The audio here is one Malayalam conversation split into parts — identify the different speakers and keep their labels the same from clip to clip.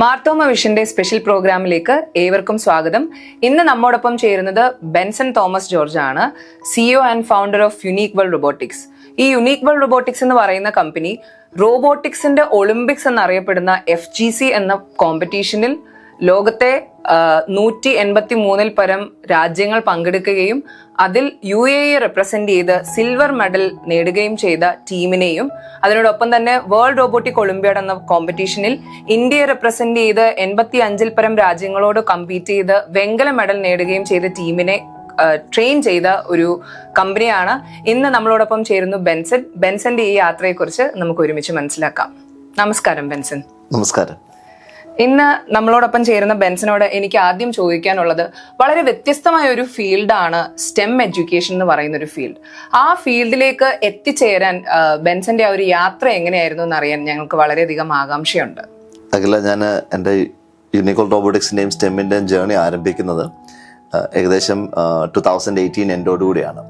Speaker 1: മാർത്തോമ വിഷന്റെ സ്പെഷ്യൽ പ്രോഗ്രാമിലേക്ക് ഏവർക്കും സ്വാഗതം. ഇന്ന് നമ്മോടൊപ്പം ചേരുന്നത് ബെൻസൺ തോമസ് ജോർജ് ആണ് CEO and founder of unique world robotics. ഈ യുണീക് വേൾഡ് റോബോട്ടിക്സ് എന്ന് പറയുന്ന കമ്പനി റോബോട്ടിക്സിന്റെ ഒളിമ്പിക്സ് എന്നറിയപ്പെടുന്ന എഫ് ജി സി എന്ന കോമ്പറ്റീഷനിൽ ലോകത്തെ നൂറ്റി എൺപത്തി മൂന്നിൽ പരം രാജ്യങ്ങൾ പങ്കെടുക്കുകയും അതിൽ യു എ ഇ റെപ്രസെന്റ് ചെയ്ത് സിൽവർ മെഡൽ നേടുകയും ചെയ്ത ടീമിനെയും അതിനോടൊപ്പം തന്നെ വേൾഡ് റോബോട്ടിക് ഒളിമ്പ്യാഡ് എന്ന കോമ്പറ്റീഷനിൽ ഇന്ത്യയെ റെപ്രസെന്റ് ചെയ്ത് എൺപത്തി അഞ്ചിൽ പരം രാജ്യങ്ങളോട് കമ്പീറ്റ് ചെയ്ത് വെങ്കല മെഡൽ നേടുകയും ചെയ്ത ടീമിനെ ട്രെയിൻ ചെയ്ത ഒരു കമ്പനിയാണ് ഇന്ന് നമ്മളോടൊപ്പം ചേരുന്നു ബെൻസൻ. ബെൻസന്റെ ഈ യാത്രയെക്കുറിച്ച് നമുക്ക് ഒരുമിച്ച് മനസ്സിലാക്കാം. നമസ്കാരം ബെൻസൻ.
Speaker 2: നമസ്കാരം.
Speaker 1: ഇന്ന് നമ്മളോടൊപ്പം ചേരുന്ന ബെൻസനോട് എനിക്ക് ആദ്യം ചോദിക്കാനുള്ളത് വളരെ വ്യത്യസ്തമായ ഒരു ഫീൽഡാണ് സ്റ്റെം എഡ്യൂക്കേഷൻ എന്ന് പറയുന്ന ഒരു ഫീൽഡ് ആ ഫീൽഡിലേക്ക് എത്തിച്ചേരാൻ ബെൻസിന്റെ ആ ഒരു യാത്ര എങ്ങനെയായിരുന്നു എന്ന് അറിയാൻ ഞങ്ങൾക്ക് വളരെയധികം ആകാംക്ഷയുണ്ട്.
Speaker 2: അഖില ഞാൻ എന്റെ യൂണിക്കോൾ റോബോട്ടിക്സിന്റെയും സ്റ്റെമ്മിന്റെയും ജേർണി ആരംഭിക്കുന്നത് ഏകദേശം ടു തൗസൻഡ് എയ്റ്റീൻ എൻഡോടുകൂടിയാണ്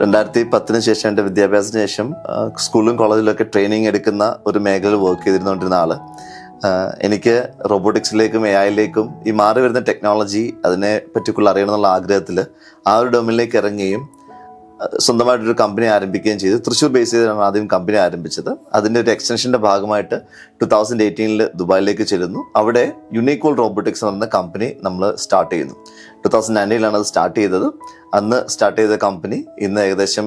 Speaker 2: രണ്ടായിരത്തി പത്തിന് ശേഷം എന്റെ വിദ്യാഭ്യാസത്തിന് ശേഷം സ്കൂളിലും കോളേജിലൊക്കെ ട്രെയിനിങ് എടുക്കുന്ന ഒരു മേഖലയിൽ വർക്ക് ചെയ്തിരുന്നുകൊണ്ടിരുന്ന ആൾ. ആ, എനിക്ക് റോബോട്ടിക്സിലേക്കും എ ഐയിലേക്കും ഈ മാറി വരുന്ന ടെക്നോളജി അതിനെ പറ്റിക്കുള്ള അറിയണമെന്നുള്ള ആഗ്രഹത്തിൽ ആ ഒരു ഡൊമിനിലേക്ക് ഇറങ്ങുകയും സ്വന്തമായിട്ടൊരു കമ്പനി ആരംഭിക്കുകയും ചെയ്തു. തൃശ്ശൂർ ബേസ് ചെയ്താണ് ആദ്യം കമ്പനി ആരംഭിച്ചത്. അതിന്റെ ഒരു എക്സ്റ്റൻഷന്റെ ഭാഗമായിട്ട് ടു തൗസൻഡ് എയ്റ്റീനിൽ ദുബായിലേക്ക് ചെല്ലുന്നു അവിടെ യുണീക്കോൾ റോബോട്ടിക്സ് എന്ന് പറയുന്ന കമ്പനി നമ്മൾ സ്റ്റാർട്ട് ചെയ്യുന്നു. ടു തൗസൻഡ് നയന്റീനിലാണ് അത് സ്റ്റാർട്ട് ചെയ്തത്. അന്ന് സ്റ്റാർട്ട് ചെയ്ത കമ്പനി ഇന്ന് ഏകദേശം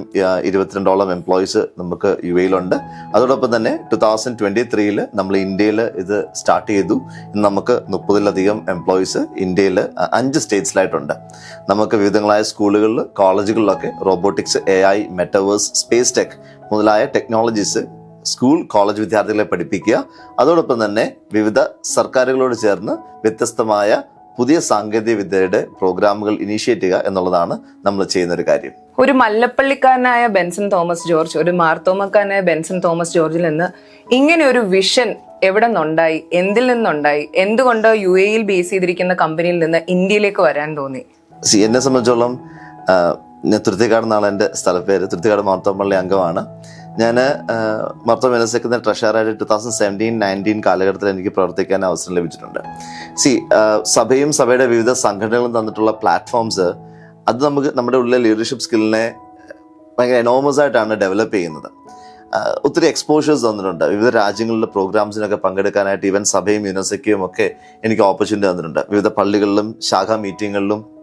Speaker 2: ഇരുപത്തിരണ്ടോളം എംപ്ലോയീസ് നമുക്ക് യു എയിലുണ്ട് അതോടൊപ്പം തന്നെ ടു തൗസൻഡ് ട്വന്റി ത്രീയിൽ നമ്മൾ ഇന്ത്യയിൽ ഇത് സ്റ്റാർട്ട് ചെയ്തു. ഇന്ന് നമുക്ക് മുപ്പതിലധികം എംപ്ലോയീസ് ഇന്ത്യയിൽ അഞ്ച് സ്റ്റേറ്റ്സിലായിട്ടുണ്ട്. നമുക്ക് വിവിധങ്ങളായ സ്കൂളുകളിൽ കോളേജുകളിലൊക്കെ robotics A I metaverse space tech മുതലായ ടെക്നോളജീസ് സ്കൂൾ കോളേജ് വിദ്യാർത്ഥികളെ പഠിപ്പിക്കുക. അതോടൊപ്പം തന്നെ വിവിധ സർക്കാരുകളോട് ചേർന്ന് വ്യത്യസ്തമായ പുതിയ സാങ്കേതിക വിദ്യയുടെ പ്രോഗ്രാമുകൾ ഇനീഷ്യേറ്റ് ചെയ്യുക എന്നുള്ളതാണ് നമ്മൾ ചെയ്യുന്ന ഒരു കാര്യം.
Speaker 1: ഒരു മല്ലപ്പള്ളിക്കാരനായ ബെൻസൺ തോമസ് ജോർജ് ഒരു മാർത്തോമക്കാരനായ ബെൻസൺ തോമസ് ജോർജിൽ നിന്ന് ഇങ്ങനെ ഒരു വിഷൻ എവിടെ നിന്നുണ്ടായി എന്തിൽ നിന്നുണ്ടായി എന്തുകൊണ്ട് യു എയിൽ ബേസ് ചെയ്തിരിക്കുന്ന കമ്പനിയിൽ നിന്ന് ഇന്ത്യയിലേക്ക് വരാൻ തോന്നി?
Speaker 2: സി എന്നെ സംബന്ധിച്ചോളം ഞാൻ തൃത്തിക്കാട് എന്നാണ് എന്റെ സ്ഥലപ്പേര്. തൃത്തിക്കാട് മാർത്തോമ്പള്ളി അംഗമാണ്. ഞാൻ മർത്ത യൂണിവേഴ്സിറ്റിക്കുന്ന ട്രഷറായിട്ട് ടു തൗസൻഡ് സെവന്റീൻ നയന്റീൻ കാലഘട്ടത്തിൽ എനിക്ക് പ്രവർത്തിക്കാൻ അവസരം ലഭിച്ചിട്ടുണ്ട്. സി സഭയും സഭയുടെ വിവിധ സംഘടനകളും തന്നിട്ടുള്ള പ്ലാറ്റ്ഫോംസ് അത് നമുക്ക് നമ്മുടെ ഉള്ളിലെ ലീഡർഷിപ്പ് സ്കില്ലിനെ ഭയങ്കര എനോമസ് ആയിട്ടാണ് ഡെവലപ്പ് ചെയ്യുന്നത്. ഒത്തിരി എക്സ്പോഷേഴ്സ് തന്നിട്ടുണ്ട്. വിവിധ രാജ്യങ്ങളിലെ പ്രോഗ്രാംസിനൊക്കെ പങ്കെടുക്കാനായിട്ട് ഈവൻ സഭയും യൂണിവേഴ്സിറ്റിയും ഒക്കെ എനിക്ക് ഓപ്പർച്യൂണിറ്റി തന്നിട്ടുണ്ട്. വിവിധ പള്ളികളിലും ശാഖാ മീറ്റിങ്ങുകളിലും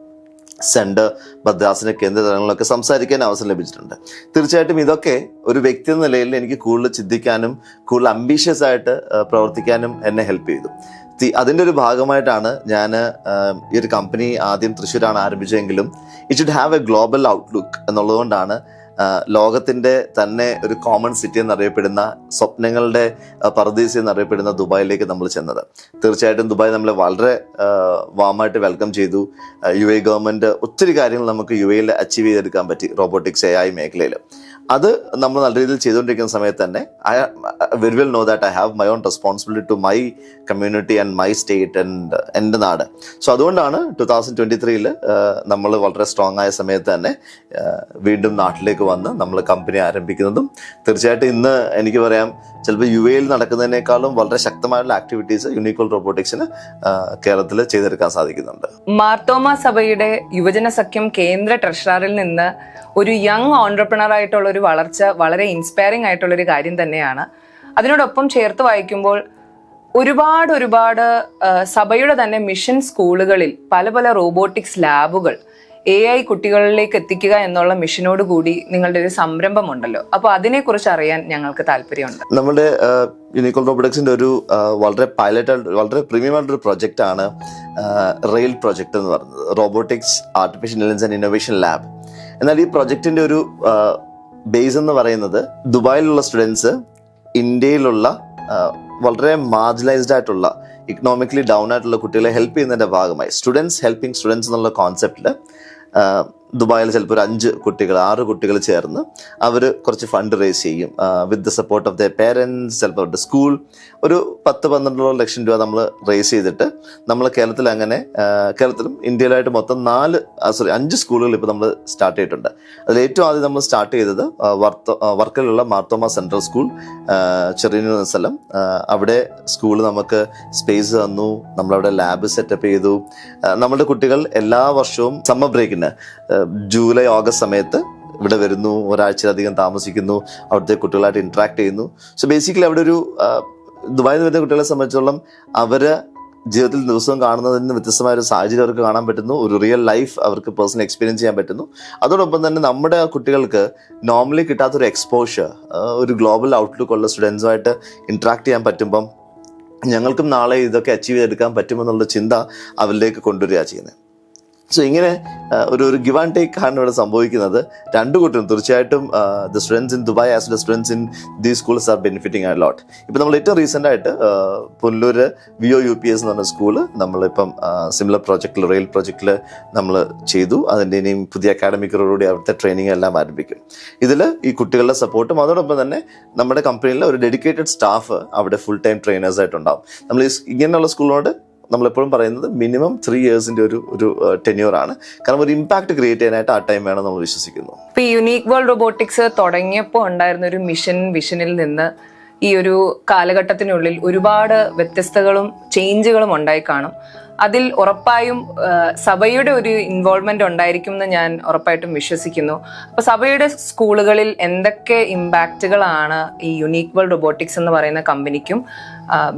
Speaker 2: സെന്റർ ഭദ്രാസന കേന്ദ്ര തലങ്ങളിലൊക്കെ സംസാരിക്കാൻ അവസരം ലഭിച്ചിട്ടുണ്ട്. തീർച്ചയായിട്ടും ഇതൊക്കെ ഒരു വ്യക്തി എന്ന നിലയിൽ എനിക്ക് കൂടുതൽ ചിന്തിക്കാനും കൂടുതൽ അംബീഷ്യസ് ആയിട്ട് പ്രവർത്തിക്കാനും എന്നെ ഹെൽപ്പ് ചെയ്തു. അതിന്റെ ഒരു ഭാഗമായിട്ടാണ് ഞാൻ ഈ ഒരു കമ്പനി ആദ്യം തൃശ്ശൂരാണ് ആരംഭിച്ചതെങ്കിലും it should have a global outlook എന്നുള്ളതുകൊണ്ടാണ് ആ, ലോകത്തിന്റെ തന്നെ ഒരു കോമൺ സിറ്റി എന്നറിയപ്പെടുന്ന സ്വപ്നങ്ങളുടെ പർദീസി എന്നറിയപ്പെടുന്ന ദുബായിലേക്ക് നമ്മൾ ചെന്നത്. തീർച്ചയായിട്ടും ദുബായ് നമ്മളെ വളരെ വാമായിട്ട് വെൽക്കം ചെയ്തു. യു എ ഗവൺമെന്റ് ഒത്തിരി കാര്യങ്ങൾ നമുക്ക് യു എയിൽ അച്ചീവ് ചെയ്തെടുക്കാൻ പറ്റി. റോബോട്ടിക്സ് എ ഐ മേഖലയിൽ അത് നമ്മൾ നല്ല രീതിയിൽ ചെയ്തുകൊണ്ടിരിക്കുന്ന സമയത്ത് തന്നെ I very well know that I have my own responsibility to my community and my state and എന്റെ നാട്. സോ അതുകൊണ്ടാണ് ടു തൗസൻഡ് ട്വന്റി ത്രീയിൽ നമ്മൾ വളരെ സ്ട്രോങ് ആയ സമയത്ത് തന്നെ വീണ്ടും നാട്ടിലേക്ക് വന്ന് നമ്മൾ കമ്പനി ആരംഭിക്കുന്നതും. തീർച്ചയായിട്ടും ഇന്ന് എനിക്ക് പറയാം ചിലപ്പോൾ യു എയിൽ നടക്കുന്നതിനേക്കാളും വളരെ ശക്തമായുള്ള ആക്ടിവിറ്റീസ് യൂണിക്കോൾ റോബോട്ടിക്സിന് കേരളത്തിൽ ചെയ്തെടുക്കാൻ സാധിക്കുന്നുണ്ട്.
Speaker 1: മാർത്തോമ സഭയുടെ യുവജന സഖ്യം കേന്ദ്ര ട്രഷറിൽ നിന്ന് ഒരു യങ് ഓൺടർപ്രണർ ആയിട്ടുള്ള ഒരു വളർച്ച വളരെ ഇൻസ്പയറിംഗ് ആയിട്ടുള്ള ഒരു കാര്യം തന്നെയാണ്. അതിനോടൊപ്പം ചേർത്ത് വായിക്കുമ്പോൾ ഒരുപാട് ഒരുപാട് സഭയുടെ തന്നെ മിഷൻ സ്കൂളുകളിൽ പല പല റോബോട്ടിക്സ് ലാബുകൾ എ ഐ കുട്ടികളിലേക്ക് എത്തിക്കുക എന്നുള്ള മിഷനോട് കൂടി നിങ്ങളുടെ ഒരു സംരംഭമുണ്ടല്ലോ. അപ്പോൾ അതിനെക്കുറിച്ച് അറിയാൻ ഞങ്ങൾക്ക് താല്പര്യമുണ്ട്.
Speaker 2: നമ്മുടെ യൂണിക്കോൾ റോബോട്ടിക്സിന്റെ ഒരു വളരെ പൈലറ്റ് വളരെ പ്രീമിയം ആയിട്ടൊരു പ്രൊജക്റ്റ് ആണ് റെയിൽ പ്രൊജക്ട് എന്ന് പറയുന്നത്. Robotics artificial intelligence and innovation lab എന്നാൽ ഈ പ്രൊജക്ടിന്റെ ഒരു ബേസ് എന്ന് പറയുന്നത് ദുബായിലുള്ള സ്റ്റുഡൻസ് ഇന്ത്യയിലുള്ള വളരെ മാർജിനലൈസ്ഡ് ആയിട്ടുള്ള ഇക്കണോമിക്കലി ഡൗൺ ആയിട്ടുള്ള കുട്ടികളെ ഹെൽപ്പ് ചെയ്യുന്നതിന്റെ ഭാഗമായി. സ്റ്റുഡൻസ് ഹെൽപ്പിംഗ് സ്റ്റുഡൻസ് എന്നുള്ള കോൺസെപ്റ്റിൽ ദുബായിൽ ചിലപ്പോൾ ഒരു അഞ്ച് കുട്ടികൾ ആറ് കുട്ടികൾ ചേർന്ന് അവർ കുറച്ച് ഫണ്ട് റേസ് ചെയ്യും. With the support of the parents ചിലപ്പോൾ അവരുടെ സ്കൂൾ ഒരു പത്ത് പന്ത്രണ്ടോളം ലക്ഷം രൂപ നമ്മൾ റേസ് ചെയ്തിട്ട് നമ്മൾ കേരളത്തിൽ അങ്ങനെ കേരളത്തിലും ഇന്ത്യയിലായിട്ട് മൊത്തം നാല് സോറി അഞ്ച് സ്കൂളുകൾ ഇപ്പോൾ നമ്മൾ സ്റ്റാർട്ട് ചെയ്തിട്ടുണ്ട്. അതിൽ ഏറ്റവും ആദ്യം നമ്മൾ സ്റ്റാർട്ട് ചെയ്തത് വർത്ത വർക്കലുള്ള മാർത്തോമ സെൻട്രൽ സ്കൂൾ ചെറിയ സ്ഥലം. അവിടെ സ്കൂൾ നമുക്ക് സ്പേസ് തന്നു. നമ്മളവിടെ ലാബ് സെറ്റപ്പ് ചെയ്തു. നമ്മളുടെ കുട്ടികൾ എല്ലാ വർഷവും സമ്മർ ബ്രേക്കിന് ജൂലൈ ഓഗസ്റ്റ് സമയത്ത് ഇവിടെ വരുന്നു ഒരാഴ്ചയിലധികം താമസിക്കുന്നു അവിടുത്തെ കുട്ടികളായിട്ട് ഇൻട്രാക്ട് ചെയ്യുന്നു. സോ ബേസിക്കലി അവിടെ ഒരു ദുബായിൽ നിന്ന് വരുന്ന കുട്ടികളെ സംബന്ധിച്ചോളം അവർ ജീവിതത്തിൽ ദിവസവും കാണുന്നതിൽ നിന്ന് വ്യത്യസ്തമായ ഒരു സാഹചര്യം അവർക്ക് കാണാൻ പറ്റുന്നു ഒരു റിയൽ ലൈഫ് അവർക്ക് പേഴ്സണൽ എക്സ്പീരിയൻസ് ചെയ്യാൻ പറ്റുന്നു. അതോടൊപ്പം തന്നെ നമ്മുടെ കുട്ടികൾക്ക് നോർമലി കിട്ടാത്തൊരു എക്സ്പോഷർ ഒരു ഗ്ലോബൽ ഔട്ട്ലുക്ക് ഉള്ള സ്റ്റുഡൻസുമായിട്ട് ഇൻട്രാക്ട് ചെയ്യാൻ പറ്റുമ്പം ഞങ്ങൾക്കും നാളെ ഇതൊക്കെ അച്ചീവ് ചെയ്തെടുക്കാൻ പറ്റുമെന്നുള്ള ചിന്ത അവരിലേക്ക് കൊണ്ടുവരിക ചെയ്യുന്നത്. സോ ഇങ്ങനെ ഒരു ഒരു ഗിവ് ആൻഡ് ടേക്ക് ആണ് ഇവിടെ സംഭവിക്കുന്നത്. രണ്ടു കൂട്ടരും തീർച്ചയായിട്ടും the students in Dubai as well students in these schools are benefiting a lot ഇപ്പം നമ്മൾ ഏറ്റവും റീസെന്റ് ആയിട്ട് ആ, Pullur V O U P S എന്ന് പറഞ്ഞ സ്കൂൾ നമ്മളിപ്പം സിമിലർ പ്രോജക്റ്റിൽ റെയിൽ പ്രോജക്റ്റിൽ നമ്മൾ ചെയ്തു. അതിന്റെ ഇനിയും പുതിയ അക്കാഡമിക്കറോടുകൂടി അവിടുത്തെ ട്രെയിനിങ് എല്ലാം ആരംഭിക്കും. ഇതിൽ ഈ കുട്ടികളുടെ സപ്പോർട്ടും അതോടൊപ്പം തന്നെ നമ്മുടെ കമ്പനിയിലെ ഒരു ഡെഡിക്കേറ്റഡ് സ്റ്റാഫ് അവിടെ ഫുൾ ടൈം ട്രെയിനേഴ്സ് ആയിട്ടുണ്ടാവും നമ്മൾ ഇങ്ങനെയുള്ള സ്കൂളിനോട് നമ്മളെപ്പോഴും പറയുന്നത് മിനിമം ത്രീ ഇയേഴ്സിന്റെ ഒരു ഒരു ടെന്യൂർ ആണ്. കാരണം ഒരു ഇമ്പാക്ട് ക്രിയേറ്റ് ചെയ്യാനായിട്ട് ആ ടൈം വേണം നമ്മൾ വിശ്വസിക്കുന്നു.
Speaker 1: ഇപ്പൊ യുണീക് വേൾഡ് റോബോട്ടിക്സ് തുടങ്ങിയപ്പോൾ ഉണ്ടായിരുന്ന ഒരു മിഷൻ വിഷനിൽ നിന്ന് ഈ ഒരു കാലഘട്ടത്തിനുള്ളിൽ ഒരുപാട് വ്യത്യസ്തകളും ചേഞ്ചുകളും ഉണ്ടായി കാണും. അതിൽ ഉറപ്പായും സഭയുടെ ഒരു ഇൻവോൾവ്മെന്റ് ഉണ്ടായിരിക്കും എന്ന് ഞാൻ ഉറപ്പായിട്ടും വിശ്വസിക്കുന്നു. അപ്പൊ സഭയുടെ സ്കൂളുകളിൽ എന്തൊക്കെ ഇമ്പാക്റ്റുകളാണ് ഈ യുണീക് വേൾഡ് റോബോട്ടിക്സ് എന്ന് പറയുന്ന കമ്പനിക്കും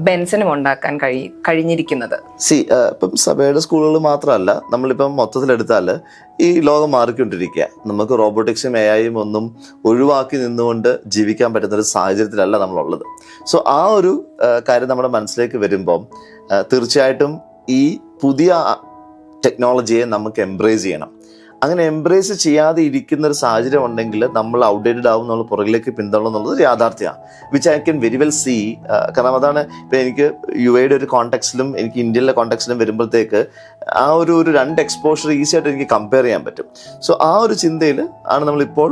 Speaker 1: ബെൻസനും ഉണ്ടാക്കാൻ കഴി കഴിഞ്ഞിരിക്കുന്നത്.
Speaker 2: സി ഇപ്പം സഭയുടെ സ്കൂളുകൾ മാത്രമല്ല നമ്മളിപ്പം മൊത്തത്തിലെടുത്താൽ ഈ ലോകം മാറിക്കൊണ്ടിരിക്കുക. നമുക്ക് റോബോട്ടിക്സും എ ഐയും ഒന്നും ഒഴിവാക്കി നിന്നുകൊണ്ട് ജീവിക്കാൻ പറ്റുന്ന ഒരു സാഹചര്യത്തിലല്ല നമ്മളുള്ളത്. സോ ആ ഒരു കാര്യം നമ്മുടെ മനസ്സിലേക്ക് വരുമ്പം തീർച്ചയായിട്ടും ഈ പുതിയ ടെക്നോളജിയെ നമുക്ക് എംബ്രേസ് ചെയ്യണം. അങ്ങനെ എംബ്രേസ് ചെയ്യാതെ ഇരിക്കുന്ന ഒരു സാഹചര്യം ഉണ്ടെങ്കിൽ നമ്മൾ ഔട്ട്ഡേറ്റഡ് ആവും നമ്മൾ പുറകിലേക്ക് പിന്തള്ളും എന്നുള്ളത് യാഥാർത്ഥ്യമാണ്. Which I can very well see കാരണം അതാണ് ഇപ്പം എനിക്ക് യു എയുടെ ഒരു കോണ്ടെക്സ്റ്റിലും എനിക്ക് ഇന്ത്യയിലെ കോണ്ടെക്സ്റ്റിലും വരുമ്പോഴത്തേക്ക് ആ ഒരു ഒരു രണ്ട് എക്സ്പോഷർ ഈസി ആയിട്ട് എനിക്ക് കമ്പയർ ചെയ്യാൻ പറ്റും. സോ ആ ഒരു ചിന്തയിൽ ആണ് നമ്മളിപ്പോൾ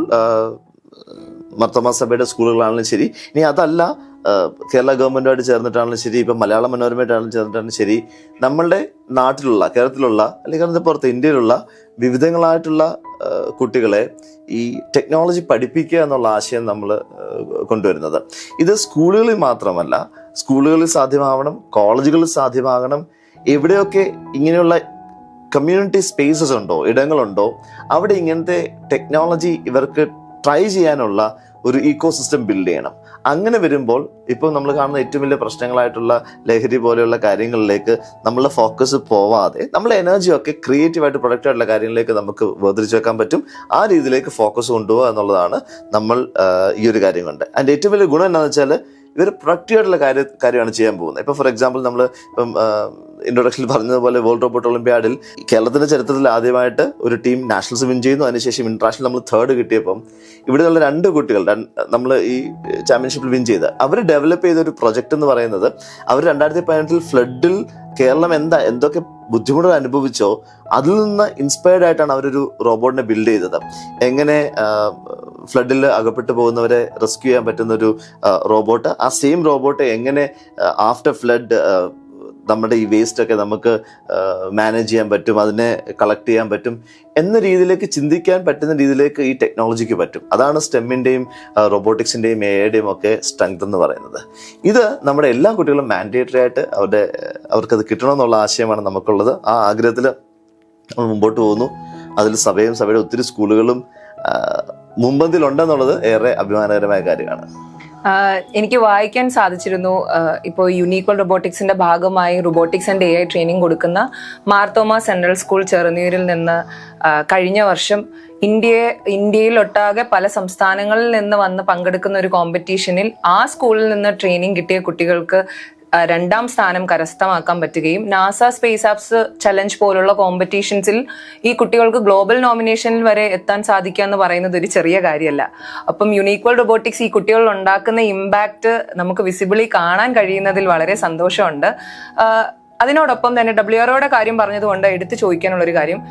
Speaker 2: മർത്തമ സഭയുടെ സ്കൂളുകളാണെങ്കിലും ശരി. ഇനി അതല്ല കേരള ഗവൺമെന്റുമായിട്ട് ചേർന്നിട്ടാണെങ്കിലും ശരി ഇപ്പം മലയാള മനോരമയായിട്ടാണെങ്കിലും ചേർന്നിട്ടാണെങ്കിലും ശരി നമ്മളുടെ നാട്ടിലുള്ള കേരളത്തിലുള്ള അല്ലെങ്കിൽ അതിന്റെ പുറത്ത് ഇന്ത്യയിലുള്ള വിവിധങ്ങളായിട്ടുള്ള കുട്ടികളെ ഈ ടെക്നോളജി പഠിപ്പിക്കുക എന്നുള്ള ആശയം നമ്മൾ കൊണ്ടുവരുന്നത്. ഇത് സ്കൂളുകളിൽ മാത്രമല്ല സ്കൂളുകളിൽ സാധ്യമാവണം കോളേജുകളിൽ സാധ്യമാകണം എവിടെയൊക്കെ ഇങ്ങനെയുള്ള കമ്മ്യൂണിറ്റി സ്പേസസ് ഉണ്ടോ ഇടങ്ങളുണ്ടോ അവിടെ ഇങ്ങനത്തെ ടെക്നോളജി ഇവർക്ക് ട്രൈ ചെയ്യാനുള്ള ഒരു ഈക്കോ സിസ്റ്റം ബിൽഡ് ചെയ്യണം. അങ്ങനെ വരുമ്പോൾ ഇപ്പോൾ നമ്മൾ കാണുന്ന ഏറ്റവും വലിയ പ്രശ്നങ്ങളായിട്ടുള്ള ലഹരി പോലെയുള്ള കാര്യങ്ങളിലേക്ക് നമ്മളെ ഫോക്കസ് പോവാതെ നമ്മളെ എനർജിയൊക്കെ ക്രിയേറ്റീവായിട്ട് പ്രൊഡക്റ്റ് ആയിട്ടുള്ള കാര്യങ്ങളിലേക്ക് നമുക്ക് വേർതിരിച്ചു വെക്കാൻ പറ്റും. ആ രീതിയിലേക്ക് ഫോക്കസ് കൊണ്ടുപോകുക എന്നുള്ളതാണ് നമ്മൾ ഈ ഒരു കാര്യം കൊണ്ട്. അതിന്റെ ഏറ്റവും വലിയ ഗുണം എന്താണെന്ന് വെച്ചാൽ ഇവർ പ്രൊഡക്റ്റീവ് ആയിട്ടുള്ള കാര്യം കാര്യമാണ് ചെയ്യാൻ പോകുന്നത്. ഇപ്പോൾ ഫോർ എക്സാമ്പിൾ നമ്മൾ ഇപ്പം ഇൻട്രൊഡക്ഷനിൽ പറഞ്ഞതുപോലെ വേൾഡ് റോബോട്ട് ഒളിമ്പ്യാഡിൽ കേരളത്തിന്റെ ചരിത്രത്തിൽ ആദ്യമായിട്ട് ഒരു ടീം നാഷണൽസ് വിൻ ചെയ്യുന്നു. അതിനുശേഷം ഇന്റർനാഷണൽ നമ്മൾ തേർഡ് കിട്ടിയപ്പം ഇവിടെ നിന്നുള്ള രണ്ട് കുട്ടികൾ നമ്മൾ ഈ ചാമ്പ്യൻഷിപ്പിൽ വിൻ ചെയ്ത് അവർ ഡെവലപ്പ് ചെയ്ത ഒരു പ്രൊജക്ട് എന്ന് പറയുന്നത് അവർ രണ്ടായിരത്തി പതിനെട്ടിൽ ഫ്ലഡിൽ കേരളം എന്താ എന്തൊക്കെ ബുദ്ധിമുട്ടുകൾ അനുഭവിച്ചോ അതിൽ നിന്ന് ഇൻസ്പയർഡ് ആയിട്ടാണ് അവരൊരു റോബോട്ടിനെ ബിൽഡ് ചെയ്തത്. എങ്ങനെ ഫ്ലഡിൽ അകപ്പെട്ടു പോകുന്നവരെ റെസ്ക്യൂ ചെയ്യാൻ പറ്റുന്ന ഒരു റോബോട്ട് ആ സെയിം റോബോട്ട് എങ്ങനെ ആഫ്റ്റർ ഫ്ലഡ് നമ്മുടെ ഈ വേസ്റ്റ് ഒക്കെ നമുക്ക് മാനേജ് ചെയ്യാൻ പറ്റും അതിനെ കളക്ട് ചെയ്യാൻ പറ്റും എന്ന രീതിയിലേക്ക് ചിന്തിക്കാൻ പറ്റുന്ന രീതിയിലേക്ക് ഈ ടെക്നോളജിക്ക് പറ്റും. അതാണ് സ്റ്റെമ്മിന്റെയും റോബോട്ടിക്സിന്റെയും എയുടെയും ഒക്കെ സ്ട്രെങ്ത് എന്ന് പറയുന്നത്. ഇത് നമ്മുടെ എല്ലാ കുട്ടികളും മാൻഡേറ്ററി ആയിട്ട് അവരുടെ അവർക്കത് കിട്ടണമെന്നുള്ള ആശയമാണ് നമുക്കുള്ളത്. ആ ആഗ്രഹത്തിൽ നമ്മൾ മുമ്പോട്ട് പോകുന്നു. അതിൽ സഭയും സഭയുടെ ഒത്തിരി സ്കൂളുകളും മുമ്പന്തിലുണ്ടെന്നുള്ളത് ഏറെ അഭിമാനകരമായ കാര്യമാണ്.
Speaker 1: എനിക്ക് വായിക്കാൻ സാധിച്ചിരുന്നു ഇപ്പോൾ യുണീക്വൽ റോബോട്ടിക്സിന്റെ ഭാഗമായി robotics and A I training കൊടുക്കുന്ന മാർത്തോമ സെൻട്രൽ സ്കൂൾ ചെറുനീരിൽ നിന്ന് കഴിഞ്ഞ വർഷം ഇന്ത്യയെ ഇന്ത്യയിലൊട്ടാകെ പല സംസ്ഥാനങ്ങളിൽ നിന്ന് വന്ന് പങ്കെടുക്കുന്ന ഒരു കോമ്പറ്റീഷനിൽ ആ സ്കൂളിൽ നിന്ന് ട്രെയിനിങ് കിട്ടിയ കുട്ടികൾക്ക് രണ്ടാം സ്ഥാനം കരസ്ഥമാക്കാൻ പറ്റുകയും നാസ സ്പേസ് ആപ്സ് ചലഞ്ച് പോലുള്ള കോമ്പറ്റീഷൻസിൽ ഈ കുട്ടികൾക്ക് ഗ്ലോബൽ നോമിനേഷനിൽ വരെ എത്താൻ സാധിക്കുക എന്ന് പറയുന്നത് ഒരു ചെറിയ കാര്യമല്ല. അപ്പം യുണീക്വൽ റോബോട്ടിക്സ് ഈ കുട്ടികളിൽ ഉണ്ടാക്കുന്ന ഇമ്പാക്റ്റ് നമുക്ക് വിസിബിളി കാണാൻ കഴിയുന്നതിൽ വളരെ സന്തോഷമുണ്ട്. അതിനോടൊപ്പം തന്നെ ഡബ്ല്യു ആർഒയുടെ കാര്യം പറഞ്ഞതുകൊണ്ട് എടുത്തു ചോദിക്കാനുള്ളൊരു കാര്യം.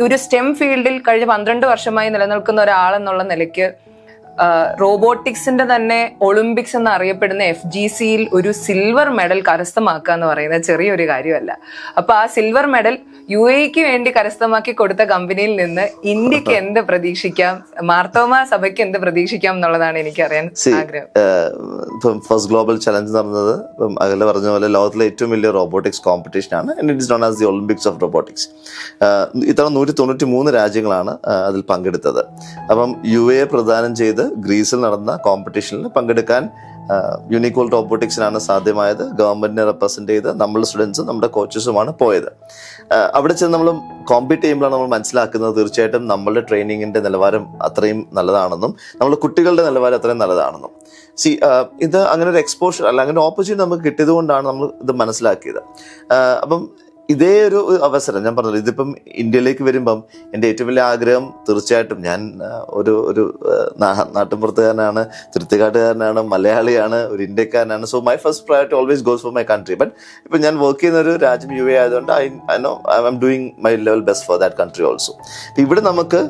Speaker 1: ഒരു സ്റ്റെം ഫീൽഡിൽ കഴിഞ്ഞ പന്ത്രണ്ട് വർഷമായി നിലനിൽക്കുന്ന ഒരാളെന്നുള്ള നിലയ്ക്ക് റോബോട്ടിക്സിന്റെ തന്നെ ഒളിമ്പിക്സ് എന്ന് അറിയപ്പെടുന്ന എഫ് ജി സിയിൽ ഒരു സിൽവർ മെഡൽ കരസ്ഥമാക്കുക എന്ന് പറയുന്നത് ചെറിയൊരു കാര്യമല്ല. അപ്പൊ ആ സിൽവർ മെഡൽ യു എക്ക് വേണ്ടി കരസ്ഥമാക്കി കൊടുത്ത കമ്പനിയിൽ നിന്ന് ഇന്ത്യയ്ക്ക് എന്ത് പ്രതീക്ഷിക്കാം? മാർത്തോമ സഭയ്ക്ക് എന്ത് പ്രതീക്ഷിക്കാം എന്നുള്ളതാണ് എനിക്ക് അറിയാൻ ആഗ്രഹം.
Speaker 2: ഇപ്പം ഫസ്റ്റ് ഗ്ലോബൽ ചലഞ്ച് നടന്നത് ഇപ്പം അകലെ പറഞ്ഞ പോലെ ലോകത്തിലെ ഏറ്റവും വലിയ റോബോട്ടിക്സ് കോമ്പറ്റീഷൻ ആണ് it is known as the Olympics of robotics ഇത്തവണ നൂറ്റി തൊണ്ണൂറ്റി മൂന്ന് രാജ്യങ്ങളാണ് അതിൽ പങ്കെടുത്തത്. അപ്പം യു എ പ്രദാനം ചെയ്ത് ഗ്രീസിൽ നടന്ന കോമ്പറ്റീഷനിൽ പങ്കെടുക്കാൻ യൂണിക് വേൾഡ് റോബോട്ടിക്സിനാണ് സാധ്യമായത്. ഗവൺമെന്റിനെ റെപ്രസെന്റ് ചെയ്ത് നമ്മുടെ സ്റ്റുഡൻസും നമ്മുടെ കോച്ചസുമാണ് പോയത്. അവിടെ ചെന്ന് നമ്മൾ കോമ്പീറ്റ് ചെയ്യുമ്പോഴാണ് നമ്മൾ മനസ്സിലാക്കുന്നത് തീർച്ചയായിട്ടും നമ്മളുടെ ട്രെയിനിങ്ങിന്റെ നിലവാരം അത്രയും നല്ലതാണെന്നും നമ്മുടെ കുട്ടികളുടെ നിലവാരം അത്രയും നല്ലതാണെന്നും. സി ഇത് അങ്ങനെ ഒരു എക്സ്പോഷർ അല്ല അങ്ങനെ ഓപ്പർച്യൂണിറ്റി നമുക്ക് കിട്ടിയത് കൊണ്ടാണ് നമ്മൾ ഇത് മനസ്സിലാക്കിയത്. അപ്പം ഇതേ ഒരു അവസരം. ഞാൻ പറഞ്ഞത് ഇതിപ്പം ഇന്ത്യയിലേക്ക് വരുമ്പം എന്റെ ഏറ്റവും വലിയ ആഗ്രഹം തീർച്ചയായിട്ടും ഞാൻ ഒരു ഒരു നാട്ടിൻപുറത്തുകാരനാണ് തൃത്തിക്കാട്ടുകാരനാണ് മലയാളിയാണ് ഒരു ഇന്ത്യക്കാരനാണ്. So my first priority always goes for my country but ഇപ്പം ഞാൻ വർക്ക് ചെയ്യുന്ന ഒരു രാജ്യം യു എ ആയതുകൊണ്ട് I I know I'm doing my level best for that country also ഇവിടെ നമുക്ക്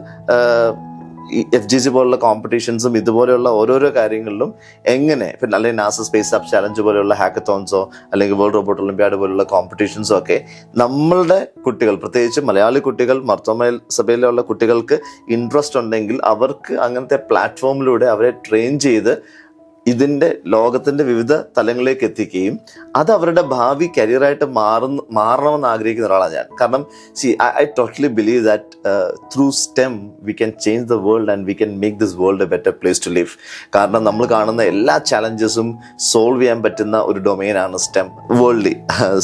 Speaker 2: ഈ എഫ് ജി സി പോലുള്ള കോമ്പറ്റീഷൻസും ഇതുപോലെയുള്ള ഓരോരോ കാര്യങ്ങളിലും എങ്ങനെ പിന്നെ അല്ലെങ്കിൽ നാസ സ്പേസ് ആപ്പ് ചാലഞ്ച് പോലെയുള്ള ഹാക്കത്തോൺസോ അല്ലെങ്കിൽ വേൾഡ് റോബോട്ട് ഒളിമ്പ്യാഡ് പോലുള്ള കോമ്പറ്റീഷൻസോ ഒക്കെ നമ്മളുടെ കുട്ടികൾ പ്രത്യേകിച്ച് മലയാളി കുട്ടികൾ മർത്തോമയിൽ സഭയിലുള്ള കുട്ടികൾക്ക് ഇൻട്രസ്റ്റ് ഉണ്ടെങ്കിൽ അവർക്ക് അങ്ങനത്തെ പ്ലാറ്റ്ഫോമിലൂടെ അവരെ ട്രെയിൻ ചെയ്ത് ഇതിന്റെ ലോകത്തിന്റെ വിവിധ തലങ്ങളിലേക്ക് എത്തിക്കുകയും അത് അവരുടെ ഭാവി കരിയറായിട്ട് മാറുന്ന മാറണമെന്ന് ആഗ്രഹിക്കുന്ന ഒരാളാണ് ഞാൻ. കാരണം see I totally believe that through STEM we can change the world and we can make this world a better place to live കാരണം നമ്മൾ കാണുന്ന എല്ലാ ചലഞ്ചസും സോൾവ് ചെയ്യാൻ പറ്റുന്ന ഒരു ഡൊമെയിനാണ് സ്റ്റെം വേൾഡ്ലി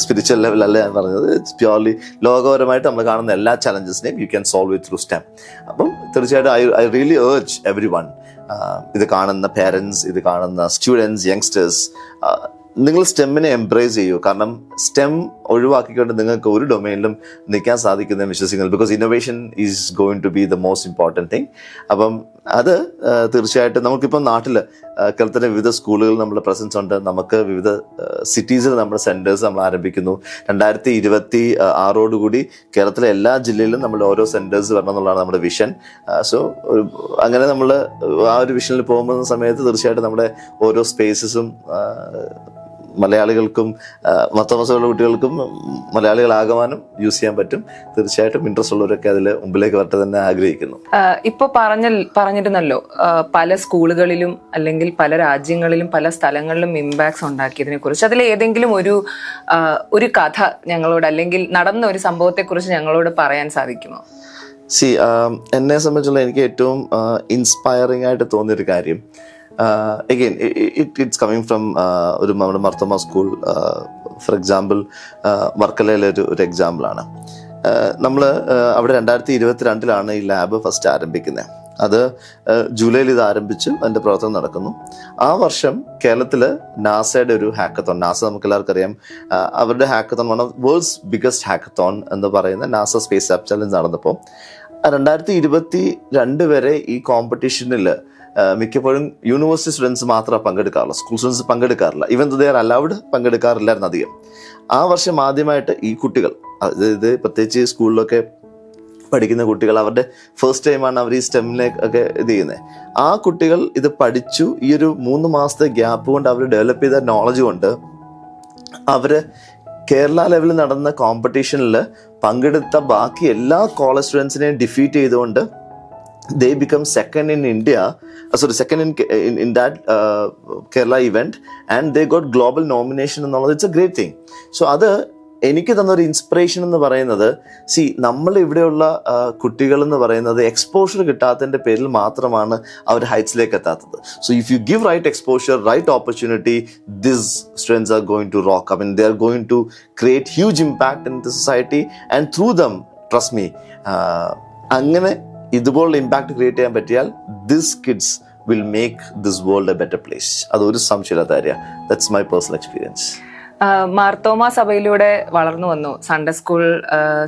Speaker 2: സ്പിരിച്വൽ ലെവലല്ല ഞാൻ പറഞ്ഞത്. ഇറ്റ്സ് പ്യോർലി ലോകപരമായിട്ട് നമ്മൾ കാണുന്ന എല്ലാ ചലഞ്ചസിനെയും you can solve with through STEM അപ്പം തീർച്ചയായിട്ടും I I really urge everyone ഇത് കാണുന്ന പേരൻസ് ഇത് കാണുന്ന സ്റ്റുഡൻസ് യങ്സ്റ്റേഴ്സ് നിങ്ങൾ സ്റ്റെമ്മിനെ എംബ്രേസ് ചെയ്യൂ. കാരണം സ്റ്റെം ഒഴിവാക്കിക്കൊണ്ട് നിങ്ങൾക്ക് ഒരു ഡൊമൈനിലും നിൽക്കാൻ സാധിക്കുന്ന വിശ്വസിക്കുന്നത് because innovation is going to be the most important thing അപ്പം അത് തീർച്ചയായിട്ടും നമുക്കിപ്പം നാട്ടിൽ കേരളത്തിലെ വിവിധ സ്കൂളുകളിൽ നമ്മുടെ പ്രസൻസ് ഉണ്ട്. നമുക്ക് വിവിധ സിറ്റീസിൽ നമ്മുടെ സെന്റേഴ്സ് നമ്മൾ ആരംഭിക്കുന്നു. രണ്ടായിരത്തി ഇരുപത്തി ആറോടുകൂടി കേരളത്തിലെ എല്ലാ ജില്ലയിലും നമ്മുടെ ഓരോ സെന്റേഴ്സ് വരണം എന്നുള്ളതാണ് നമ്മുടെ വിഷൻ സോ അങ്ങനെ നമ്മൾ ആ ഒരു വിഷനിൽ പോകുന്ന സമയത്ത് തീർച്ചയായിട്ടും നമ്മുടെ ഓരോ സ്പേസസും മലയാളികൾക്കും മത്തമസമുള്ള കുട്ടികൾക്കും മലയാളികളാകുവാനും യൂസ് ചെയ്യാൻ പറ്റും. തീർച്ചയായിട്ടും ഇൻട്രസ്റ്റ് ഉള്ളവരൊക്കെ അതിൽ മുമ്പിലേക്ക് വരട്ടെ തന്നെ ആഗ്രഹിക്കുന്നു.
Speaker 1: ഇപ്പോൾ ഇപ്പൊ പറഞ്ഞ പറഞ്ഞിരുന്നല്ലോ പല സ്കൂളുകളിലും അല്ലെങ്കിൽ പല രാജ്യങ്ങളിലും പല സ്ഥലങ്ങളിലും ഇമ്പാക്ട്സ് ഉണ്ടാക്കിയതിനെ കുറിച്ച് അതിൽ ഏതെങ്കിലും ഒരു ഒരു കഥ ഞങ്ങളോട് അല്ലെങ്കിൽ നടന്ന ഒരു സംഭവത്തെക്കുറിച്ച് ഞങ്ങളോട് പറയാൻ സാധിക്കുമോ?
Speaker 2: സി എന്നെ സംബന്ധിച്ചുള്ള എനിക്ക് ഏറ്റവും ഇൻസ്പയറിംഗ് ആയിട്ട് തോന്നിയൊരു കാര്യം again it it's coming from ഒരു നമ്മുടെ മർത്തമ സ്കൂൾ ഫോർ എക്സാമ്പിൾ വർക്കലയിലെ ഒരു ഒരു എക്സാമ്പിളാണ് നമ്മൾ അവിടെ രണ്ടായിരത്തി ഇരുപത്തിരണ്ടിലാണ് ഈ ലാബ് ഫസ്റ്റ് ആരംഭിക്കുന്നത് അത് ഏഹ്, ജൂലൈയിൽ ഇത് ആരംഭിച്ചു അതിന്റെ പ്രവർത്തനം നടക്കുന്നു. ആ വർഷം കേരളത്തിൽ നാസയുടെ ഒരു ഹാക്കത്തോൺ നാസ നമുക്ക് എല്ലാവർക്കും അറിയാം അവരുടെ hackathon one of world's biggest hackathon എന്ന് പറയുന്ന നാസ സ്പേസ് ആപ്പ് ചലഞ്ച് നടന്നപ്പോൾ രണ്ടായിരത്തി ഇരുപത്തി രണ്ട് വരെ ഈ കോമ്പറ്റീഷനിൽ മിക്കപ്പോഴും യൂണിവേഴ്സിറ്റി സ്റ്റുഡൻസ് മാത്രമേ പങ്കെടുക്കാറുള്ളൂ സ്കൂൾ സ്റ്റുഡൻസ് പങ്കെടുക്കാറില്ല. ഇവൻ ദർ അലൗഡ് പങ്കെടുക്കാറില്ലായിരുന്നു അധികം. ആ വർഷം ആദ്യമായിട്ട് ഈ കുട്ടികൾ അതായത് പ്രത്യേകിച്ച് സ്കൂളിലൊക്കെ പഠിക്കുന്ന കുട്ടികൾ അവരുടെ ഫസ്റ്റ് ടൈമാണ് അവർ ഈ സ്റ്റെമിനെ ഒക്കെ ഇത് ചെയ്യുന്നത് ആ കുട്ടികൾ ഇത് പഠിച്ചു ഈ ഒരു മൂന്ന് മാസത്തെ ഗ്യാപ്പ് കൊണ്ട് അവർ ഡെവലപ്പ് ചെയ്ത നോളജ് കൊണ്ട് അവർ കേരള ലെവലിൽ നടന്ന കോമ്പറ്റീഷനിൽ പങ്കെടുത്ത ബാക്കി എല്ലാ കോളേജ് സ്റ്റുഡൻസിനെയും ഡിഫീറ്റ് ചെയ്തുകൊണ്ട് they become second in India in, second in in that Kerala event and they got global nomination എന്നുള്ളത് it's a great thing so അത് എനിക്ക് തന്നൊരു ഇൻസ്പിറേഷൻ എന്ന് പറയുന്നത് സി നമ്മൾ ഇവിടെയുള്ള കുട്ടികൾ എന്ന് പറയുന്നത് എക്സ്പോഷർ കിട്ടാത്തതിന്റെ പേരിൽ മാത്രമാണ് അവർ ഹൈറ്റ്സിലേക്ക് എത്താത്തത്. So if you give right exposure right opportunity this students are going to rock I mean they are going to create huge impact in the society and through them trust me അങ്ങനെ ഇതുപോലുള്ള ഇമ്പാക്ട് ക്രിയേറ്റ് ചെയ്യാൻ പറ്റിയാൽ this kids will make this world a better place അതൊരു സംശയമില്ലാത്ത കാര്യം that's my personal experience
Speaker 1: Marthoma സഭയിലൂടെ വളർന്നു വന്നു. സൺഡേ സ്കൂൾ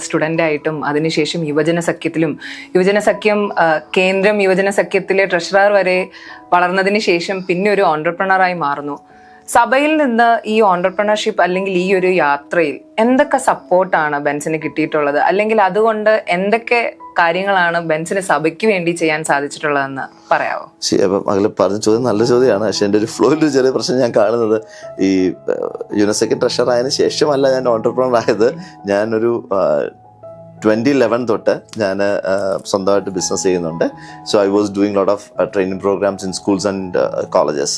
Speaker 1: സ്റ്റുഡന്റ് ആയിട്ടും അതിനുശേഷം യുവജന സഖ്യത്തിലും യുവജന സഖ്യം കേന്ദ്രം യുവജന സഖ്യത്തിലെ ട്രഷറർ വരെ വളർന്നതിന് ശേഷം പിന്നെ ഒരു ഓണ്ടർപ്രണറായി മാറുന്നു. സഭയിൽ നിന്ന് ഈ ഓണ്ടർപ്രണർഷിപ്പ് അല്ലെങ്കിൽ ഈ ഒരു യാത്രയിൽ എന്തൊക്കെ സപ്പോർട്ടാണ് ബെൻസിന് കിട്ടിയിട്ടുള്ളത്? അല്ലെങ്കിൽ അതുകൊണ്ട് എന്തൊക്കെ കാര്യങ്ങളാണ് ബെൻസിന് സഭയ്ക്ക് വേണ്ടി ചെയ്യാൻ സാധിച്ചിട്ടുള്ളതെന്ന്
Speaker 2: പറയാമോ അപ്പം അകലെ പറഞ്ഞ ചോദ്യം നല്ല ചോദ്യമാണ്. പക്ഷെ എന്റെ ഒരു ഫ്ലോയിൽ ചെറിയ പ്രശ്നം ഞാൻ കാണുന്നത്. ഈ യുനെസെക്കൻ ട്രഷർ ആയതിനു ശേഷമല്ല ഞാൻ ഓണ്ടർപ്രണർ ആയത്. ഞാനൊരു ട്വന്റി ഇലവൻ തൊട്ട് ഞാൻ സ്വന്തമായിട്ട് ബിസിനസ് ചെയ്യുന്നുണ്ട്. So I was doing lot of training programs in schools and colleges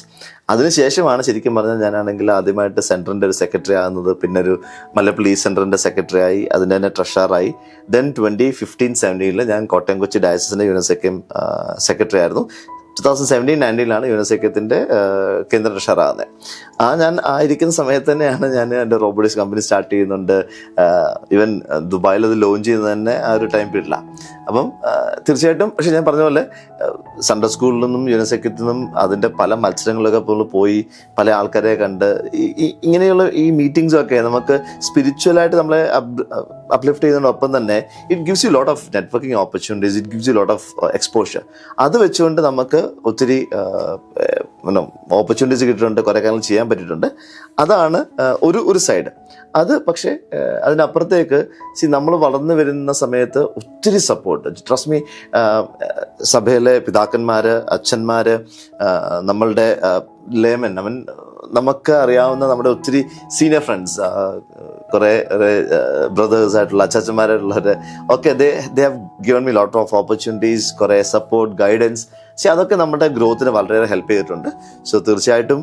Speaker 2: അതിനുശേഷമാണ് ശരിക്കും പറഞ്ഞാൽ ഞാനാണെങ്കിൽ ആദ്യമായിട്ട് സെന്ററിന്റെ ഒരു സെക്രട്ടറി ആകുന്നത്. പിന്നെ ഒരു മലപ്പള്ളി സെന്ററിന്റെ സെക്രട്ടറി ആയി അതിന്റെ തന്നെ ട്രഷറായി ദെൻ ട്വന്റി ഫിഫ്റ്റീൻ സെവന്റീനിൽ ഞാൻ കോട്ടയം കൊച്ചി ഡയസിന്റെ യൂണിവേഴ്സിക്കും സെക്രട്ടറി ആയിരുന്നു. ടു തൗസൻഡ് സെവന്റീൻ നയന്റീനിലാണ് യുനെസെക്കത്തിന്റെ കേന്ദ്ര ട്രഷറാകുന്നത് ആ ഞാൻ ആയിരിക്കുന്ന സമയത്ത് തന്നെയാണ് ഞാൻ എന്റെ റോബോട്ടിക്സ് കമ്പനി സ്റ്റാർട്ട് ചെയ്യുന്നുണ്ട്. ഈവൻ ദുബായിൽ അത് ലോഞ്ച് ചെയ്യുന്നത് തന്നെ ആ ഒരു ടൈം പീരീഡിലാണ് അപ്പം തീർച്ചയായിട്ടും പക്ഷെ ഞാൻ പറഞ്ഞ പോലെ സൺഡേ സ്കൂളിൽ നിന്നും യുനെസെക്കത്തിൽ നിന്നും അതിന്റെ പല മത്സരങ്ങളിലൊക്കെ പോയി പല ആൾക്കാരെ കണ്ട് ഇങ്ങനെയുള്ള ഈ മീറ്റിംഗ്സും ഒക്കെ നമുക്ക് സ്പിരിച്വലായിട്ട് നമ്മളെ അപ്ലിഫ്റ്റ് ചെയ്യുന്നതിനൊപ്പം തന്നെ it gives you lot of networking opportunities it gives you lot of exposure അത് വെച്ചുകൊണ്ട് നമുക്ക് ഒത്തിരി ഓപ്പർച്യൂണിറ്റീസ് കിട്ടിയിട്ടുണ്ട് കുറേ കാര്യങ്ങൾ ചെയ്യാൻ പറ്റിയിട്ടുണ്ട്. അതാണ് ഒരു ഒരു സൈഡ് അത് പക്ഷേ അതിനപ്പുറത്തേക്ക് സി നമ്മൾ വളർന്നു വരുന്ന സമയത്ത് ഒത്തിരി സപ്പോർട്ട് ട്രസ്റ്റ് മീ സഭയിലെ പിതാക്കന്മാർ അച്ഛന്മാർ നമ്മളുടെ ലേമൻ അവൻ നമുക്ക് അറിയാവുന്ന നമ്മുടെ ഒത്തിരി സീനിയർ ഫ്രണ്ട്സ് കുറേ ബ്രദേഴ്സ് ആയിട്ടുള്ള അച്ചാച്ചന്മാരായിട്ടുള്ളവർ okay they they have given me lot of opportunities കുറേ സപ്പോർട്ട് ഗൈഡൻസ് പക്ഷെ അതൊക്കെ നമ്മുടെ ഗ്രോത്തിന് വളരെയേറെ ഹെൽപ്പ് ചെയ്തിട്ടുണ്ട്. സോ തീർച്ചയായിട്ടും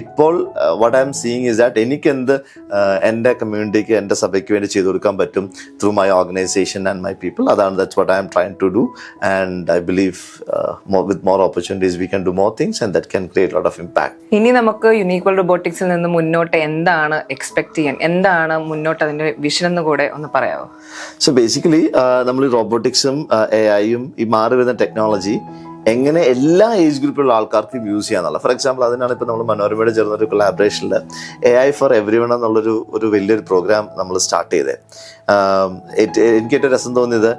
Speaker 2: ഇപ്പോൾ what I'm seeing is that എനിക്കെന്ത് എന്റെ കമ്മ്യൂണിറ്റിക്ക് എന്റെ സഭയ്ക്ക് വേണ്ടി ചെയ്തു കൊടുക്കാൻ പറ്റും through my organisation and my people അതാണ് that's what I'm trying to do and I believe with more opportunities we can do more things and that can create lot of impact
Speaker 1: ഇനി നമുക്ക് യുനീക്വൽ റോബോട്ടിക്സിൽ നിന്ന് മുന്നോട്ട് എന്താണ് എക്സ്പെക്ട് ചെയ്യാൻ എന്താണ് മുന്നോട്ട് അതിന്റെ വിഷൻ എന്ന് കൂടെ ഒന്ന് പറയാമോ
Speaker 2: സോ ബേസിക്കലി നമ്മൾ റോബോട്ടിക്സും എ ഐയും ഈ മാറി വരുന്ന ടെക്നോളജി എങ്ങനെ എല്ലാ ഏജ് ഗ്രൂപ്പിലുള്ള ആൾക്കാർക്കും യൂസ് ചെയ്യാന്നുള്ള ഫോർ എക്സാമ്പിൾ അതിനാണ് ഇപ്പോൾ നമ്മൾ മനോരമയുടെ ചേർന്നൊരു കൊളാബറേഷനിൽ A I for everyone എന്നുള്ളൊരു ഒരു വലിയൊരു പ്രോഗ്രാം നമ്മൾ സ്റ്റാർട്ട് ചെയ്തത് എനിക്ക് ഏറ്റവും രസം തോന്നിയത്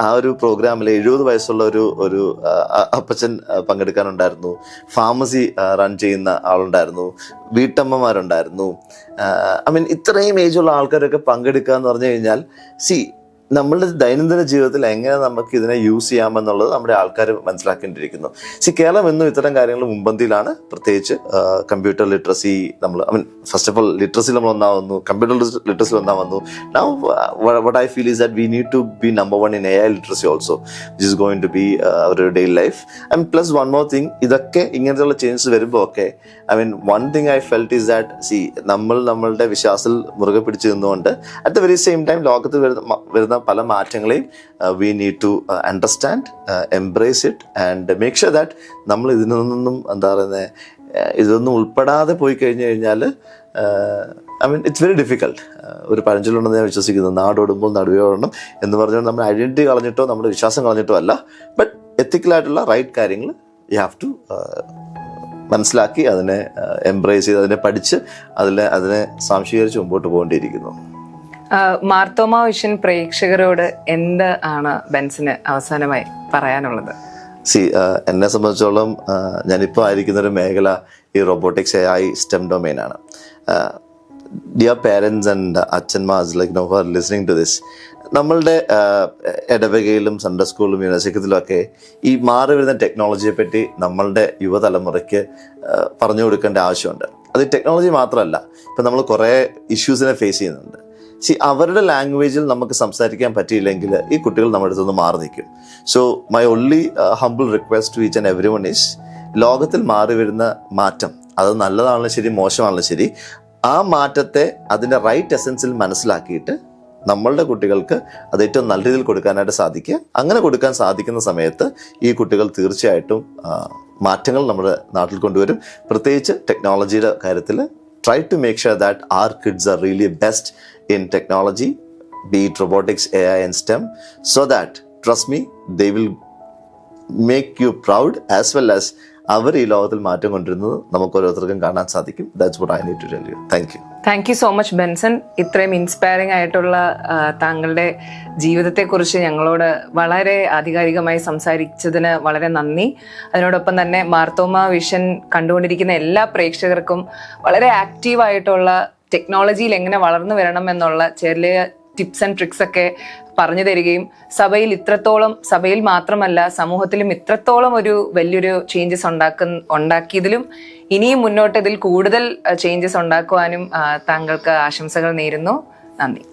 Speaker 2: ആ ഒരു പ്രോഗ്രാമിൽ എഴുപത് വയസ്സുള്ള ഒരു ഒരു അപ്പച്ചൻ പങ്കെടുക്കാനുണ്ടായിരുന്നു. ഫാർമസി റൺ ചെയ്യുന്ന ആളുണ്ടായിരുന്നു. വീട്ടമ്മമാരുണ്ടായിരുന്നു. ഐ മീൻ ഇത്രയും ഏജുള്ള ആൾക്കാരൊക്കെ പങ്കെടുക്കുക എന്ന് പറഞ്ഞു കഴിഞ്ഞാൽ സി നമ്മളുടെ ദൈനംദിന ജീവിതത്തിൽ എങ്ങനെ നമുക്ക് ഇതിനെ യൂസ് ചെയ്യാമെന്നുള്ളത് നമ്മുടെ ആൾക്കാർ മനസ്സിലാക്കേണ്ടിയിരിക്കുന്നു. സി കേരളം എന്നും ഇത്തരം കാര്യങ്ങൾ മുമ്പന്തിയിലാണ് പ്രത്യേകിച്ച് കമ്പ്യൂട്ടർ ലിറ്ററസി നമ്മൾ I mean first of all literacy നമ്മൾ ഒന്നാ വന്നു കമ്പ്യൂട്ടർ ലിറ്ററസി ഒന്നാ വന്നു. Now what I feel is that we need to be number one in A I literacy also which is going to be our daily life and plus one more thing ഇതൊക്കെ ഇങ്ങനത്തെയുള്ള ചേഞ്ചസ് വരുമ്പോൾ ഒക്കെ I mean one thing I felt is that see നമ്മൾ നമ്മളുടെ വിശ്വാസത്തിൽ മുറുകെ പിടിച്ചു നിന്നുകൊണ്ട് at the very same time ലോകത്ത് വരുന്ന മ- വരുന്ന പല മാറ്റങ്ങളെയും we need to understand embrace it and make sure that നമ്മൾ ഇതിൽ നിന്നും എന്താ പറയുന്നത് ഇതൊന്നും ഉൾപ്പെടാതെ പോയി കഴിഞ്ഞു കഴിഞ്ഞാൽ I mean it's very difficult ഒരു പഴഞ്ചൊല്ലുണ്ടെന്ന് ഞാൻ വിശ്വസിക്കുന്നു. നാടോടുമ്പോൾ നടുവേ ഓടണം എന്ന് പറഞ്ഞുകൊണ്ട് നമ്മുടെ ഐഡന്റിറ്റി കളഞ്ഞിട്ടോ നമ്മുടെ വിശ്വാസം കളഞ്ഞിട്ടോ അല്ല. ബട്ട് എത്തിക്കലായിട്ടുള്ള റൈറ്റ് കാര്യങ്ങൾ യു ഹാവ് ടു മനസ്സിലാക്കി അതിനെ എംബ്രേസ് ചെയ്ത് അതിനെ പഠിച്ച് അതിൽ അതിനെ സാംശീകരിച്ച് മുമ്പോട്ട് പോകേണ്ടിയിരിക്കുന്നു.
Speaker 1: മാർത്തോമ വിഷൻ പ്രേക്ഷകരോട് എന്ത് ആണ് ബെൻസിന് അവസാനമായി പറയാനുള്ളത്?
Speaker 2: സി എന്നെ സംബന്ധിച്ചോളം ഞാനിപ്പോൾ ആയിരിക്കുന്ന ഒരു മേഖല ഈ robotics A I STEM domain ആണ്. Dear parents and അച്ഛന്മാസ് like no for listening to this നമ്മളുടെ ഇടവകയിലും സൺഡേ സ്കൂളിലും യൂണിവേഴ്സിറ്റിയിലും ഒക്കെ ഈ മാറി വരുന്ന ടെക്നോളജിയെ പറ്റി നമ്മളുടെ യുവതലമുറയ്ക്ക് പറഞ്ഞു കൊടുക്കേണ്ട ആവശ്യമുണ്ട്. അത് ടെക്നോളജി മാത്രമല്ല ഇപ്പം നമ്മൾ കുറേ ഇഷ്യൂസിനെ ഫേസ് ചെയ്യുന്നുണ്ട്. സി അവരുടെ ലാംഗ്വേജിൽ നമുക്ക് സംസാരിക്കാൻ പറ്റിയില്ലെങ്കിൽ ഈ കുട്ടികൾ നമ്മുടെ അടുത്ത് നിന്ന് മാറി നിൽക്കും. So my only humble request to each and everyone is ലോകത്തിൽ മാറി വരുന്ന മാറ്റം അത് നല്ലതാണെങ്കിലും ശരി മോശമാണെങ്കിലും ശരി ആ മാറ്റത്തെ അതിന്റെ റൈറ്റ് എസൻസിൽ മനസ്സിലാക്കിയിട്ട് നമ്മളുടെ കുട്ടികൾക്ക് അത് ഏറ്റവും നല്ല രീതിയിൽ കൊടുക്കാനായിട്ട് സാധിക്കുക. അങ്ങനെ കൊടുക്കാൻ സാധിക്കുന്ന സമയത്ത് ഈ കുട്ടികൾ തീർച്ചയായിട്ടും മാറ്റങ്ങൾ നമ്മുടെ നാട്ടിൽ കൊണ്ടുവരും. പ്രത്യേകിച്ച് ടെക്നോളജിയുടെ കാര്യത്തിൽ try to make sure that are kids are really best in technology, be it robotics, AI, and STEM, so that, trust me, they will make you proud as well as അവർ ഈ ലോകത്തിൽ മാറ്റം കൊണ്ടിരുന്നത് നമുക്ക് ഓരോരുത്തർക്കും കാണാൻ സാധിക്കും. That's what I need to tell you thank you
Speaker 1: thank you so much Benson ഇത്രയും ഇൻസ്പയറിംഗ് ആയിട്ടുള്ള താങ്കളുടെ ജീവിതത്തെക്കുറിച്ച് ഞങ്ങളോട് വളരെ ആധികാരികമായി സംസാരിച്ചതിന് വളരെ നന്ദി. അതിനോടൊപ്പം തന്നെ മാർത്തോമ വിഷൻ കണ്ടുകൊണ്ടിരിക്കുന്ന എല്ലാ പ്രേക്ഷകർക്കും വളരെ ആക്റ്റീവായിട്ടുള്ള ടെക്നോളജിയിൽ എങ്ങനെ വളർന്നു വരണം എന്നുള്ള ചെറിയ ടിപ്സ് ആൻഡ് ട്രിക്സ് ഒക്കെ പറഞ്ഞു തരികയും സഭയിൽ ഇത്രത്തോളം സഭയിൽ മാത്രമല്ല സമൂഹത്തിലും ഇത്രത്തോളം ഒരു വലിയൊരു ചേഞ്ചസ് ഉണ്ടാക്കുന്ന ഉണ്ടാക്കിയതിലും ഇനിയും മുന്നോട്ട് ഇതിൽ കൂടുതൽ ചേഞ്ചസ് ഉണ്ടാക്കുവാനും താങ്കൾക്ക് ആശംസകൾ നേരുന്നു. നന്ദി.